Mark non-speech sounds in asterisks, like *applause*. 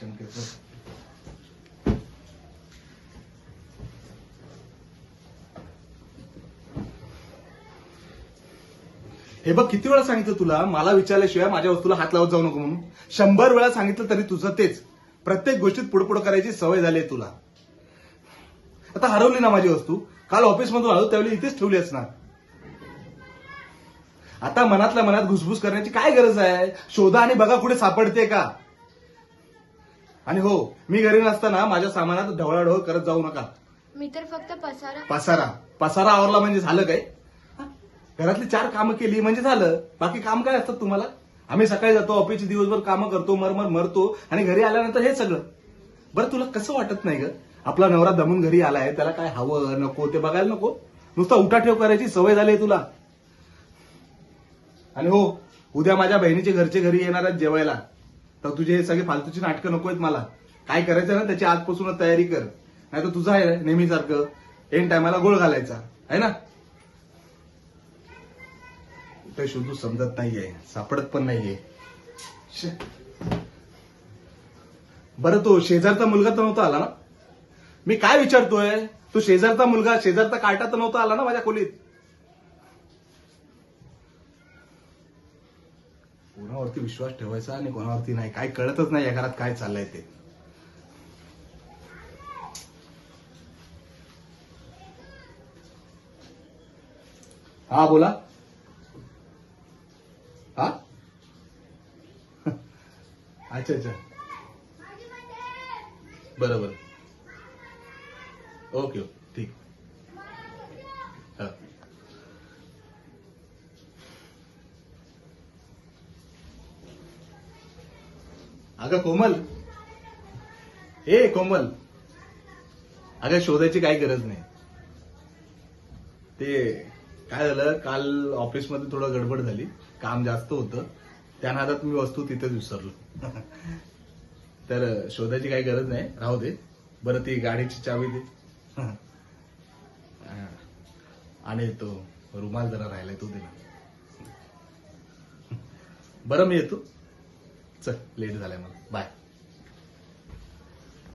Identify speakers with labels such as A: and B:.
A: शंकरचं हे बघ किती वेळा सांगितलं तुला? मला विचारल्याशिवाय माझ्या वस्तूला हात लावत जाऊ नको म्हणून. शंभर वेळा सांगितलं तरी तुझं तेच. प्रत्येक गोष्टीत पुढपुढ करायची सवय झाली आहे तुला. आता हरवली ना माझी वस्तू. काल ऑफिसमधून आलो त्यावेळी इथेच ठेवली असणार. आता मनातल्या मनात घुसघुस करण्याची काय गरज आहे? शोधा आणि बघा कुठे सापडते का? आणि हो मी घरी नसताना माझ्या सामानात ढवळाढवळ करत जाऊ नका.
B: मी तर फक्त पसारा.
A: पसारा. पसारा आवरला म्हणजे झालं काय? घरातली चार कामं केली म्हणजे झालं. बाकी काम काय असतात तुम्हाला? आम्ही सकाळी जातो ऑफिसचे दिवसभर कामं करतो मरमर मरतो आणि घरी आल्यानंतर हे सगळं. बरं तुला कसं वाटत नाही ग? आपला नवरा दमून घरी आलाय त्याला काय हवं नको ते बघायला नको? नुसता उठाठेव करायची सवय झाली आहे तुला. आणि हो उद्या माझ्या बहिणीचे घरचे घरी येणार आहेत जेवायला. तर तुझे सगळे फालतूची नाटकं नको आहेत मला. काय करायचं ना त्याची आजपासूनच तयारी कर. नाही तर तुझं आहे नेहमीसारखं. एन टायमाला गोळ घालायचा. आहे ना? कुठे शोधू समजत नाहीये. सापडत पण नाहीये. शे. बरं तो शेजारचा मुलगा तर नव्हता आला ना? मी काय विचारतोय? तू शेजारचा मुलगा शेजारचा काटा तर नव्हता आला ना माझ्या खोलीत? कोणावरती विश्वास ठेवायचा आणि कोणावरती नाही? काय कळतच नाही या घरात काय चाललंय ते. हा बोला. हा? *laughs* अच्छा अच्छा. बरोबर ओके ओके. ठीक. हा. अगं कोमल. ए कोमल. अगं शोधायची काही गरज नाही. ते काय झालं काल ऑफिसमध्ये थोडं गडबड झाली. काम जास्त होतं. त्या नादात मी वस्तू तिथेच विसरलो. तर शोधायची काही गरज नाही. राहू दे. बरं ती गाडीची चावी दे. आणि तो रुमाल जरा राहिलाय तो दे ना. बरं मी येतो. चल लेट झालाय मला. बाय